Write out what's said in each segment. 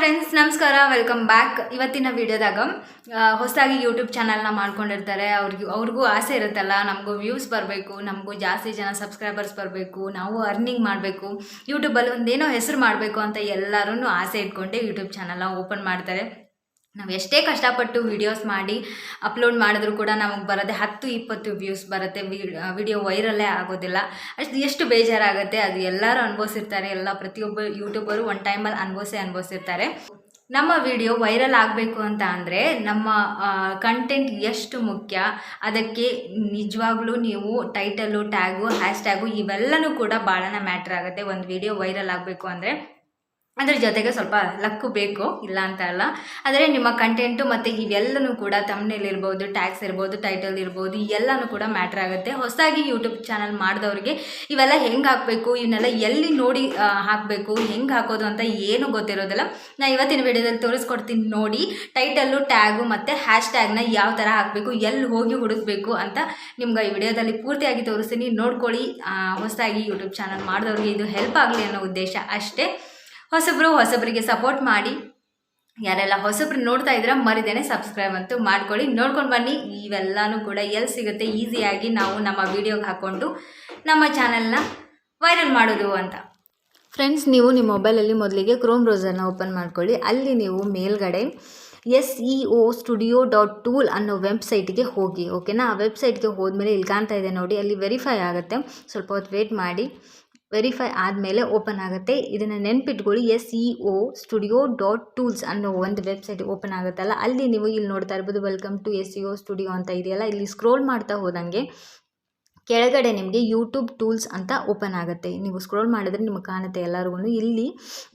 Friends ನಮಸ್ಕಾರ welcome back ಇವತ್ತಿನ ವಿಡಿಯೋದಾಗ ಹೊಸದಾಗಿ ಯೂಟ್ಯೂಬ್ ಚಾನಲ್ನ ಮಾಡ್ಕೊಂಡಿರ್ತಾರೆ. ಅವ್ರಿಗೆ, ಅವ್ರಿಗೂ ಆಸೆ ಇರುತ್ತಲ್ಲ, ನಮಗೂ ವ್ಯೂಸ್ ಬರಬೇಕು, ನಮಗೂ ಜಾಸ್ತಿ ಜನ ಸಬ್ಸ್ಕ್ರೈಬರ್ಸ್ ಬರಬೇಕು, ನಾವು ಅರ್ನಿಂಗ್ ಮಾಡಬೇಕು ಯೂಟ್ಯೂಬಲ್ಲಿ ಒಂದೇನೋ ಹೆಸರು ಮಾಡಬೇಕು ಅಂತ ಎಲ್ಲರೂ ಆಸೆ ಇಟ್ಕೊಂಡೆ ಯೂಟ್ಯೂಬ್ ಚಾನಲ್ನ ಓಪನ್ ಮಾಡ್ತಾರೆ. ನಾವು ಎಷ್ಟೇ ಕಷ್ಟಪಟ್ಟು ವಿಡಿಯೋಸ್ ಮಾಡಿ ಅಪ್ಲೋಡ್ ಮಾಡಿದ್ರು ಕೂಡ ನಮಗೆ ಬರೋದೆ ಹತ್ತು, ಇಪ್ಪತ್ತು ವ್ಯೂಸ್ ಬರುತ್ತೆ. ವಿಡಿಯೋ ವೈರಲ್ಲೇ ಆಗೋದಿಲ್ಲ. ಅಷ್ಟು, ಎಷ್ಟು ಬೇಜಾರಾಗುತ್ತೆ, ಅದು ಎಲ್ಲರೂ ಅನುಭವಿಸಿರ್ತಾರೆ. ಎಲ್ಲ ಪ್ರತಿಯೊಬ್ಬ ಯೂಟ್ಯೂಬರು ಒನ್ ಟೈಮಲ್ಲಿ ಅನುಭವಿಸಿ ಅನುಭವಿಸಿರ್ತಾರೆ. ನಮ್ಮ ವಿಡಿಯೋ ವೈರಲ್ ಆಗಬೇಕು ಅಂತ ಅಂದರೆ ನಮ್ಮ ಕಂಟೆಂಟ್ ಎಷ್ಟು ಮುಖ್ಯ, ಅದಕ್ಕೆ ನಿಜವಾಗ್ಲೂ ನೀವು ಟೈಟಲು ಟ್ಯಾಗು ಹ್ಯಾಶ್ ಟ್ಯಾಗು ಇವೆಲ್ಲನೂ ಕೂಡ ಭಾಳನ ಮ್ಯಾಟ್ರ್ ಆಗುತ್ತೆ. ಒಂದು ವಿಡಿಯೋ ವೈರಲ್ ಆಗಬೇಕು ಅಂದರೆ. ಅದ್ರ ಜೊತೆಗೆ ಸ್ವಲ್ಪ ಲಕ್ಕು ಬೇಕು, ಇಲ್ಲ ಅಂತ ಅಲ್ಲ. ಆದರೆ ನಿಮ್ಮ ಕಂಟೆಂಟು ಮತ್ತು ಇವೆಲ್ಲನೂ ಕೂಡ ತಮ್ಮನೇಲಿ ಇರ್ಬೋದು ಟ್ಯಾಕ್ಸ್ ಇರ್ಬೋದು ಟೈಟಲ್ ಇರ್ಬೋದು ಎಲ್ಲನೂ ಕೂಡ ಮ್ಯಾಟ್ರ್ ಆಗುತ್ತೆ. ಹೊಸದಾಗಿ ಯೂಟ್ಯೂಬ್ ಚಾನಲ್ ಮಾಡಿದವ್ರಿಗೆ ಇವೆಲ್ಲ ಹೆಂಗೆ ಹಾಕಬೇಕು ಇವನ್ನೆಲ್ಲ ಎಲ್ಲಿ ನೋಡಿ ಹಾಕಬೇಕು, ಹೆಂಗೆ ಹಾಕೋದು ಅಂತ ಏನು ಗೊತ್ತಿರೋದಿಲ್ಲ. ನಾನು ಇವತ್ತಿನ ವಿಡಿಯೋದಲ್ಲಿ ತೋರಿಸ್ಕೊಡ್ತೀನಿ ನೋಡಿ ಟೈಟಲ್ಲು ಟ್ಯಾಗು ಮತ್ತು ಹ್ಯಾಶ್ ಟ್ಯಾಗ್ನ ಯಾವ ಥರ ಹಾಕಬೇಕು, ಎಲ್ಲಿ ಹೋಗಿ ಹುಡುಕಬೇಕು ಅಂತ ನಿಮ್ಗೆ ಈ ವಿಡಿಯೋದಲ್ಲಿ ಪೂರ್ತಿಯಾಗಿ ತೋರಿಸ್ತೀನಿ. ನೋಡ್ಕೊಳ್ಳಿ ಹೊಸದಾಗಿ ಯೂಟ್ಯೂಬ್ ಚಾನಲ್ ಮಾಡಿದವ್ರಿಗೆ ಇದು ಹೆಲ್ಪ್ ಆಗಲಿ ಅನ್ನೋ ಉದ್ದೇಶ ಅಷ್ಟೇ. ಹೊಸಬ್ರು ಹೊಸಬ್ರಿಗೆ ಸಪೋರ್ಟ್ ಮಾಡಿ. ಯಾರೆಲ್ಲ ಹೊಸಬ್ರು ನೋಡ್ತಾ ಇದ್ರೆ ಮರಿದೇನೆ ಸಬ್ಸ್ಕ್ರೈಬ್ ಅಂತೂ ಮಾಡ್ಕೊಳ್ಳಿ. ನೋಡ್ಕೊಂಡು ಬನ್ನಿ, ಇವೆಲ್ಲನೂ ಕೂಡ ಎಲ್ಲಿ ಸಿಗುತ್ತೆ, ಈಸಿಯಾಗಿ ನಾವು ನಮ್ಮ ವಿಡಿಯೋಗೆ ಹಾಕ್ಕೊಂಡು ನಮ್ಮ ಚಾನೆಲ್ನ ವೈರಲ್ ಮಾಡೋದು ಅಂತ. ಫ್ರೆಂಡ್ಸ್ ನೀವು ನಿಮ್ಮ ಮೊಬೈಲಲ್ಲಿ ಮೊದಲಿಗೆ ಕ್ರೋಮ್ ಬ್ರೌಸರ್ನ ಓಪನ್ ಮಾಡ್ಕೊಳ್ಳಿ. ಅಲ್ಲಿ ನೀವು ಮೇಲ್ಗಡೆ S E O studio dot tool ಅನ್ನೋ ವೆಬ್ಸೈಟ್ಗೆ ಹೋಗಿ ಓಕೆನಾ ಆ ವೆಬ್ಸೈಟ್ಗೆ ಹೋದ್ಮೇಲೆ ಇಲ್ಲಿ ಕಾಣ್ತಾ ಇದೆ ನೋಡಿ, ಅಲ್ಲಿ ವೆರಿಫೈ ಆಗುತ್ತೆ. ಸ್ವಲ್ಪ ಹೊತ್ತು ವೇಟ್ ಮಾಡಿ. ವೆರಿಫೈ ಆದಮೇಲೆ ಓಪನ್ ಆಗುತ್ತೆ. ಇದನ್ನು ನೆನ್ಪಿಟ್ಕೊಳ್ಳಿ S E O studio dot tools ಅನ್ನೋ ಒಂದು ವೆಬ್ಸೈಟ್ ಓಪನ್ ಆಗುತ್ತಲ್ಲ. ಅಲ್ಲಿ ನೀವು ಇಲ್ಲಿ ನೋಡ್ತಾ ಇರ್ಬೋದು, welcome to S E O studio ಅಂತ ಇದೆಯಲ್ಲ. ಇಲ್ಲಿ ಸ್ಕ್ರೋಲ್ ಮಾಡ್ತಾ ಹೋದಂಗೆ ಕೆಳಗಡೆ ನಿಮಗೆ ಯೂಟ್ಯೂಬ್ ಟೂಲ್ಸ್ ಅಂತ ಓಪನ್ ಆಗುತ್ತೆ. ನೀವು ಸ್ಕ್ರೋಲ್ ಮಾಡಿದ್ರೆ ನಿಮಗೆ ಕಾಣುತ್ತೆ ಎಲ್ಲರಿಗೂ ಇಲ್ಲಿ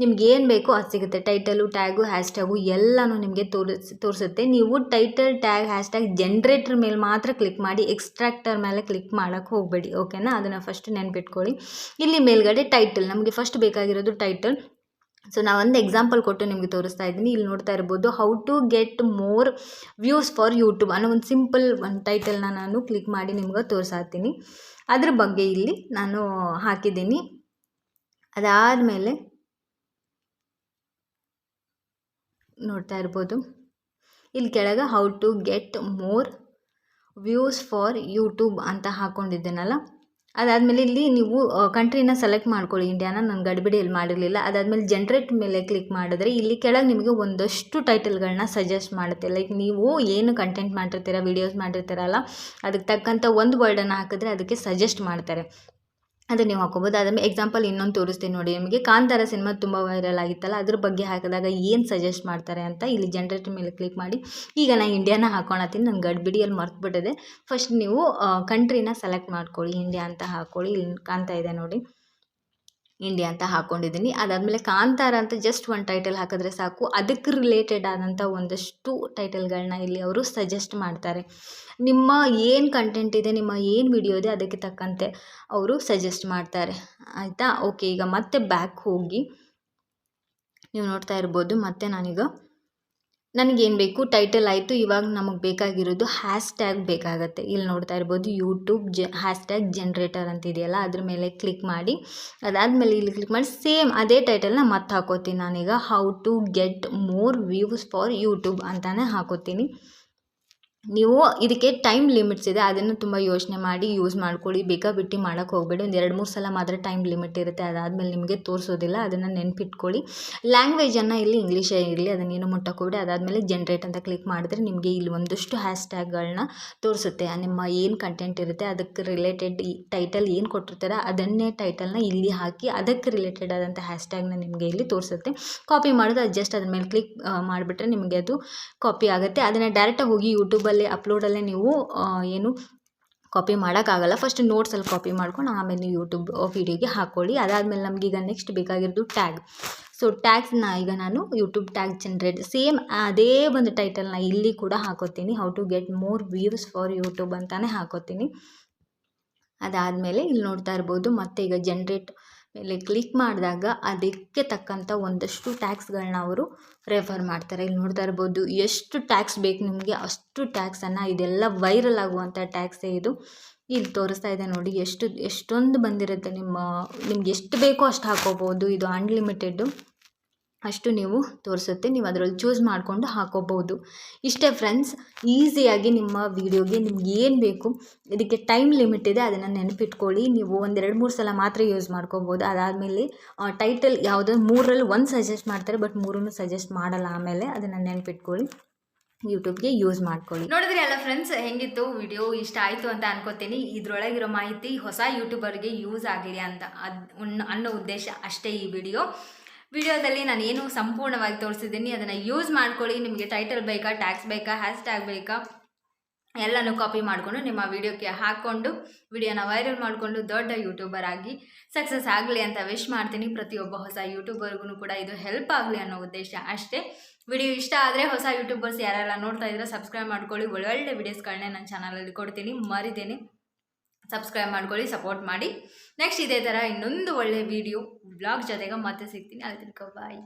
ನಿಮ್ಗೆ ಏನು ಬೇಕೋ ಅದು ಸಿಗುತ್ತೆ. ಟೈಟಲು ಟ್ಯಾಗು ಹ್ಯಾಶ್ ಟ್ಯಾಗು ಎಲ್ಲನೂ ನಿಮಗೆ ತೋರಿಸ್, ತೋರಿಸುತ್ತೆ. ನೀವು title tag hash tag generator ಮೇಲೆ ಮಾತ್ರ ಕ್ಲಿಕ್ ಮಾಡಿ ಎಕ್ಸ್ಟ್ರಾಕ್ಟರ್ ಮೇಲೆ ಕ್ಲಿಕ್ ಮಾಡೋಕ್ಕೆ ಹೋಗಬೇಡಿ ಓಕೆನಾ ಅದನ್ನು ಫಸ್ಟ್ ನೆನ್ಪಿಟ್ಕೊಳ್ಳಿ. ಇಲ್ಲಿ ಮೇಲ್ಗಡೆ ಟೈಟಲ್ ನಮಗೆ ಫಸ್ಟ್ ಬೇಕಾಗಿರೋದು ಟೈಟಲ್ ಸೊ ನಾ ಒಂದು ಎಕ್ಸಾಂಪಲ್ ಕೊಟ್ಟು ನಿಮಗೆ ತೋರಿಸ್ತಾ ಇದ್ದೀನಿ. ಇಲ್ಲಿ ನೋಡ್ತಾ ಇರ್ಬೋದು how to get more views for YouTube ಅನ್ನೋ ಒಂದು ಸಿಂಪಲ್ ಒಂದು ಟೈಟಲ್ನ ನಾನು ಕ್ಲಿಕ್ ಮಾಡಿ ನಿಮ್ಗೆ ತೋರಿಸಾತೀನಿ ಅದ್ರ ಬಗ್ಗೆ ಇಲ್ಲಿ ನಾನು ಹಾಕಿದ್ದೀನಿ. ಅದಾದಮೇಲೆ ನೋಡ್ತಾ ಇರ್ಬೋದು. ಇಲ್ಲಿ ಕೆಳಗೆ how to get more views for YouTube ಅಂತ ಹಾಕ್ಕೊಂಡಿದ್ದೇನಲ್ಲ ಅದಾದಮೇಲೆ ಇಲ್ಲಿ ನೀವು ಕಂಟ್ರಿನ ಸೆಲೆಕ್ಟ್ ಮಾಡ್ಕೊಳ್ಳಿ. ಇಂಡಿಯಾನ ನಾನು ಗಡಿಬಿಡಿಯಲ್ಲಿ ಮಾಡಿರಲಿಲ್ಲ. ಅದಾದಮೇಲೆ ಜನ್ರೇಟ್ ಮೇಲೆ ಕ್ಲಿಕ್ ಮಾಡಿದ್ರೆ ಇಲ್ಲಿ ಕೆಳಗೆ ನಿಮಗೆ ಒಂದಷ್ಟು ಟೈಟಲ್ಗಳನ್ನ ಸಜೆಸ್ಟ್ ಮಾಡುತ್ತೆ. ಲೈಕ್ ನೀವು ಏನು ಕಂಟೆಂಟ್ ಮಾಡಿರ್ತೀರ ವೀಡಿಯೋಸ್ ಮಾಡಿರ್ತೀರಲ್ಲ ಅದಕ್ಕೆ ತಕ್ಕಂಥ ಒಂದು ವರ್ಡನ್ನು ಹಾಕಿದ್ರೆ ಅದಕ್ಕೆ ಸಜೆಸ್ಟ್ ಮಾಡ್ತಾರೆ. ಅದನ್ನು ನೀವು ಹಾಕೋಬೋದು ಅದ್ರ ಎಕ್ಸಾಂಪಲ್ ಇನ್ನೊಂದು ತೋರಿಸ್ತೀನಿ ನೋಡಿ. ನಿಮಗೆ ಕಾಂತಾರ ಸಿನಿಮಾ ತುಂಬ ವೈರಲ್ ಆಗಿತ್ತಲ್ಲ, ಅದ್ರ ಬಗ್ಗೆ ಹಾಕಿದಾಗ ಏನು ಸಜೆಸ್ಟ್ ಮಾಡ್ತಾರೆ ಅಂತ ಇಲ್ಲಿ ಜನ್ರೇಟರ್ ಮೇಲೆ ಕ್ಲಿಕ್ ಮಾಡಿ. ಈಗ ನಾನು ಇಂಡಿಯಾನ ಹಾಕೊಳತ್ತೀನಿ ನನ್ನ ಗಡ್ಬಿಡಿಯಲ್ಲಿ ಮರ್ತುಬಿಟ್ಟಿದೆ ಫಸ್ಟ್ ನೀವು ಕಂಟ್ರಿನ ಸೆಲೆಕ್ಟ್ ಮಾಡ್ಕೊಳ್ಳಿ. ಇಂಡಿಯಾ ಅಂತ ಹಾಕ್ಕೊಳ್ಳಿ. ಇಲ್ಲಿ ಕಾಣ್ತಾ ಇದೆ ನೋಡಿ. ಇಂಡಿಯಾ ಅಂತ ಹಾಕೊಂಡಿದ್ದೀನಿ. ಅದಾದಮೇಲೆ ಕಾಂತಾರ ಅಂತ ಜಸ್ಟ್ ಒಂದು ಟೈಟಲ್ ಹಾಕಿದ್ರೆ ಸಾಕು. ಅದಕ್ಕೆ ರಿಲೇಟೆಡ್ ಆದಂಥ ಒಂದಷ್ಟು ಟೈಟಲ್ಗಳನ್ನ ಇಲ್ಲಿ ಅವರು ಸಜೆಸ್ಟ್ ಮಾಡ್ತಾರೆ. ನಿಮ್ಮ ಏನು ಕಂಟೆಂಟ್ ಇದೆ, ನಿಮ್ಮ ಏನು ವಿಡಿಯೋ ಇದೆ, ಅದಕ್ಕೆ ತಕ್ಕಂತೆ ಅವರು ಸಜೆಸ್ಟ್ ಮಾಡ್ತಾರೆ. ಆಯಿತಾ? ಓಕೆ ಈಗ ಮತ್ತೆ ಬ್ಯಾಕ್ ಹೋಗಿ. ನೀವು ನೋಡ್ತಾ ಇರ್ಬೋದು, ಮತ್ತೆ ನಾನೀಗ ನನಗೇನು ಬೇಕು? ಟೈಟಲ್ ಆಯಿತು, ಇವಾಗ ನಮಗೆ ಬೇಕಾಗಿರೋದು ಹ್ಯಾಶ್ ಟ್ಯಾಗ್ ಬೇಕಾಗತ್ತೆ. ಇಲ್ಲಿ ನೋಡ್ತಾ ಇರ್ಬೋದು ಯೂಟ್ಯೂಬ್ ಜ ಹ್ಯಾಶ್ ಟ್ಯಾಗ್ ಜನ್ರೇಟರ್ ಅಂತ ಇದೆಯಲ್ಲ ಅದ್ರ ಮೇಲೆ ಕ್ಲಿಕ್ ಮಾಡಿ. ಅದಾದಮೇಲೆ ಇಲ್ಲಿ ಕ್ಲಿಕ್ ಮಾಡಿ ಸೇಮ್ ಅದೇ ಟೈಟಲ್ನ ಮತ್ತೆ ಹಾಕೋತೀನಿ ನಾನೀಗ. How to get more views for YouTube ಅಂತಲೇ ಹಾಕೋತೀನಿ. ನೀವು ಇದಕ್ಕೆ ಟೈಮ್ ಲಿಮಿಟ್ಸ್ ಇದೆ, ಅದನ್ನು ತುಂಬ ಯೋಚನೆ ಮಾಡಿ ಯೂಸ್ ಮಾಡ್ಕೊಳ್ಳಿ ಬೇಕಾಬಿಟ್ಟು ಮಾಡೋಕ್ಕೆ ಹೋಗಬೇಡಿ. ಒಂದು ಎರಡು ಮೂರು ಸಲ ಮಾತ್ರ ಟೈಮ್ ಲಿಮಿಟ್ ಇರುತ್ತೆ, ಅದಾದಮೇಲೆ ನಿಮಗೆ ತೋರಿಸೋದಿಲ್ಲ, ಅದನ್ನು ನೆನ್ಪಿಟ್ಕೊಳ್ಳಿ. ಲ್ಯಾಂಗ್ವೇಜನ್ನು ಇಲ್ಲಿ ಇಂಗ್ಲೀಷೇ ಇರಲಿ, ಅದನ್ನೇನು ಮುಟ್ಟಕ್ಕೆ ಹೋಗಬೇಡಿ ಅದಾದಮೇಲೆ ಜನ್ರೇಟ್ ಅಂತ ಕ್ಲಿಕ್ ಮಾಡಿದ್ರೆ ನಿಮಗೆ ಇಲ್ಲಿ ಒಂದಷ್ಟು ಹ್ಯಾಶ್ ಟ್ಯಾಗ್ಗಳನ್ನ ತೋರಿಸುತ್ತೆ. ನಿಮ್ಮ ಏನು ಕಂಟೆಂಟ್ ಇರುತ್ತೆ, ಅದಕ್ಕೆ ರಿಲೇಟೆಡ್ ಟೈಟಲ್ ಏನು ಕೊಟ್ಟಿರ್ತಾರೆ, ಅದನ್ನೇ ಟೈಟಲ್ನ ಇಲ್ಲಿ ಹಾಕಿ, ಅದಕ್ಕೆ ರಿಲೇಟೆಡ್ ಆದಂಥ ಹ್ಯಾಶ್ ಟ್ಯಾಗ್ನ ನಿಮಗೆ ಇಲ್ಲಿ ತೋರಿಸುತ್ತೆ. ಕಾಪಿ ಮಾಡೋದು ಅದು ಜಸ್ಟ್ ಅದ್ರ ಮೇಲೆ ಕ್ಲಿಕ್ ಮಾಡಿಬಿಟ್ರೆ ನಿಮಗೆ ಅದು ಕಾಪಿ ಆಗುತ್ತೆ. ಅದನ್ನು ಡೈರೆಕ್ಟಾಗಿ ಹೋಗಿ ಯೂಟ್ಯೂಬಲ್ಲಿ ಯೂಟ್ಯೂಬಲ್ಲಿ ಅಪ್ಲೋಡಲ್ಲೇ ನೀವು ಏನು ಕಾಪಿ ಮಾಡೋಕ್ಕಾಗಲ್ಲ. ಫಸ್ಟ್ ನೋಟ್ಸಲ್ಲಿ ಕಾಪಿ ಮಾಡ್ಕೊಂಡು ಆಮೇಲೆ ನೀವು ಯೂಟ್ಯೂಬ್ ವೀಡಿಯೋಗೆ ಹಾಕ್ಕೊಳ್ಳಿ ಅದಾದಮೇಲೆ ನಮಗೀಗ ನೆಕ್ಸ್ಟ್ ಬೇಕಾಗಿರೋದು ಟ್ಯಾಗ್ ಸೊ ಟ್ಯಾಗ್ಸ್ನ ಈಗ ನಾನು ಯೂಟ್ಯೂಬ್ ಟ್ಯಾಗ್ ಜನ್ರೇಟ್ ಸೇಮ್ ಅದೇ ಒಂದು ಟೈಟಲ್ನ ಇಲ್ಲಿ ಕೂಡ ಹಾಕೋತೀನಿ. How to get more views for YouTube ಅಂತಲೇ ಹಾಕೋತೀನಿ. ಅದಾದಮೇಲೆ ಇಲ್ಲಿ ನೋಡ್ತಾ ಇರ್ಬೋದು. ಮತ್ತೆ ಈಗ ಜನ್ರೇಟ್ ಮೇಲೆ ಕ್ಲಿಕ್ ಮಾಡಿದಾಗ ಅದಕ್ಕೆ ತಕ್ಕಂಥ ಒಂದಷ್ಟು ಟ್ಯಾಕ್ಸ್ಗಳನ್ನ ಅವರು ರೆಫರ್ ಮಾಡ್ತಾರೆ. ಇಲ್ಲಿ ನೋಡ್ತಾ ಇರ್ಬೋದು, ಎಷ್ಟು ಟ್ಯಾಕ್ಸ್ ಬೇಕು ನಿಮಗೆ, ಅಷ್ಟು ಟ್ಯಾಕ್ಸನ್ನು ಇದೆಲ್ಲ ವೈರಲ್ ಆಗುವಂಥ ಟ್ಯಾಕ್ಸೇ ಇದು. ಇಲ್ಲಿ ತೋರಿಸ್ತಾ ಇದೆ ನೋಡಿ, ಎಷ್ಟು, ಎಷ್ಟೊಂದು ಬಂದಿರುತ್ತೆ ನಿಮ್ಮ, ನಿಮ್ಗೆ ಎಷ್ಟು ಬೇಕೋ ಅಷ್ಟು ಹಾಕೋಬೋದು. ಇದು ಅನ್ಲಿಮಿಟೆಡ್ಡು ಅಷ್ಟು ನೀವು ತೋರಿಸುತ್ತೆ, ನೀವು ಅದರಲ್ಲಿ ಚೂಸ್ ಮಾಡಿಕೊಂಡು ಹಾಕೋಬಹುದು. ಇಷ್ಟೇ ಫ್ರೆಂಡ್ಸ್ ಈಸಿಯಾಗಿ ನಿಮ್ಮ ವೀಡಿಯೋಗೆ ನಿಮ್ಗೆ ಏನು ಬೇಕು, ಇದಕ್ಕೆ ಟೈಮ್ ಲಿಮಿಟ್ ಇದೆ, ಅದನ್ನು ನೆನಪಿಟ್ಕೊಳ್ಳಿ. ನೀವು ಒಂದೆರಡು ಮೂರು ಸಲ ಮಾತ್ರ ಯೂಸ್ ಮಾಡ್ಕೋಬೋದು ಅದಾದಮೇಲೆ ಟೈಟಲ್ ಯಾವುದೋ ಮೂರಲ್ಲಿ ಒಂದು ಸಜೆಸ್ಟ್ ಮಾಡ್ತಾರೆ ಬಟ್ ಮೂರನ್ನು ಸಜೆಸ್ಟ್ ಮಾಡಲ್ಲ ಆಮೇಲೆ ಅದನ್ನು ನೆನಪಿಟ್ಕೊಳ್ಳಿ. ಯೂಟ್ಯೂಬ್ಗೆ ಯೂಸ್ ಮಾಡ್ಕೊಳ್ಳಿ. ನೋಡಿದ್ರಿ ಎಲ್ಲ ಫ್ರೆಂಡ್ಸ್ ಹೆಂಗಿತ್ತು? ವಿಡಿಯೋ ಇಷ್ಟ ಆಯಿತು ಅಂತ ಅನ್ಕೋತೀನಿ. ಇದ್ರೊಳಗಿರೋ ಮಾಹಿತಿ ಹೊಸ ಯೂಟ್ಯೂಬರ್ಗೆ ಯೂಸ್ ಆಗಲಿ ಅಂತ ಅದು ಅನ್ನೋ ಉದ್ದೇಶ ಅಷ್ಟೇ ಈ ವಿಡಿಯೋ ವಿಡಿಯೋದಲ್ಲಿ ನಾನು ಏನು ಸಂಪೂರ್ಣವಾಗಿ ತೋರಿಸಿದ್ದೀನಿ, ಅದನ್ನು ಯೂಸ್ ಮಾಡ್ಕೊಳ್ಳಿ. ನಿಮಗೆ ಟೈಟಲ್ ಬೇಕಾ ಟ್ಯಾಕ್ಸ್ ಬೇಕಾ ಹ್ಯಾಶ್ ಟ್ಯಾಗ್ ಬೇಕಾ, ಎಲ್ಲನೂ ಕಾಪಿ ಮಾಡಿಕೊಂಡು ನಿಮ್ಮ ವಿಡಿಯೋಕ್ಕೆ ಹಾಕ್ಕೊಂಡು, ವಿಡಿಯೋನ ವೈರಲ್ ಮಾಡಿಕೊಂಡು ದೊಡ್ಡ ಯೂಟ್ಯೂಬರ್ ಆಗಿ ಸಕ್ಸಸ್ ಆಗಲಿ ಅಂತ ವಿಶ್ ಮಾಡ್ತೀನಿ. ಪ್ರತಿಯೊಬ್ಬ ಹೊಸ ಯೂಟ್ಯೂಬರ್ಗೂ ಕೂಡ ಇದು ಹೆಲ್ಪ್ ಆಗಲಿ ಅನ್ನೋ ಉದ್ದೇಶ ಅಷ್ಟೇ. ವಿಡಿಯೋ ಇಷ್ಟ ಆದರೆ ಹೊಸ ಯೂಟ್ಯೂಬರ್ಸ್ ಯಾರೆಲ್ಲ ನೋಡ್ತಾ ಇದ್ರೆ ಸಬ್ಸ್ಕ್ರೈಬ್ ಮಾಡ್ಕೊಳ್ಳಿ. ಒಳ್ಳೊಳ್ಳೆ ವೀಡಿಯೋಸ್ಗಳನ್ನೇ ನನ್ನ ಚಾನಲಲ್ಲಿ ಕೊಡ್ತೀನಿ. ಮರಿದೇನೆ. ಸಬ್ಸ್ಕ್ರೈಬ್ ಮಾಡ್ಕೊಳ್ಳಿ ಸಪೋರ್ಟ್ ಮಾಡಿ. ನೆಕ್ಸ್ಟ್ ಇದೇ ಥರ ಇನ್ನೊಂದು ಒಳ್ಳೆ ವಿಡಿಯೋ ಬ್ಲಾಗ್ ಜೊತೆಗೆ ಮತ್ತೆ ಸಿಗ್ತೀನಿ. ಅಲ್ಲಿ ಬಾಯ್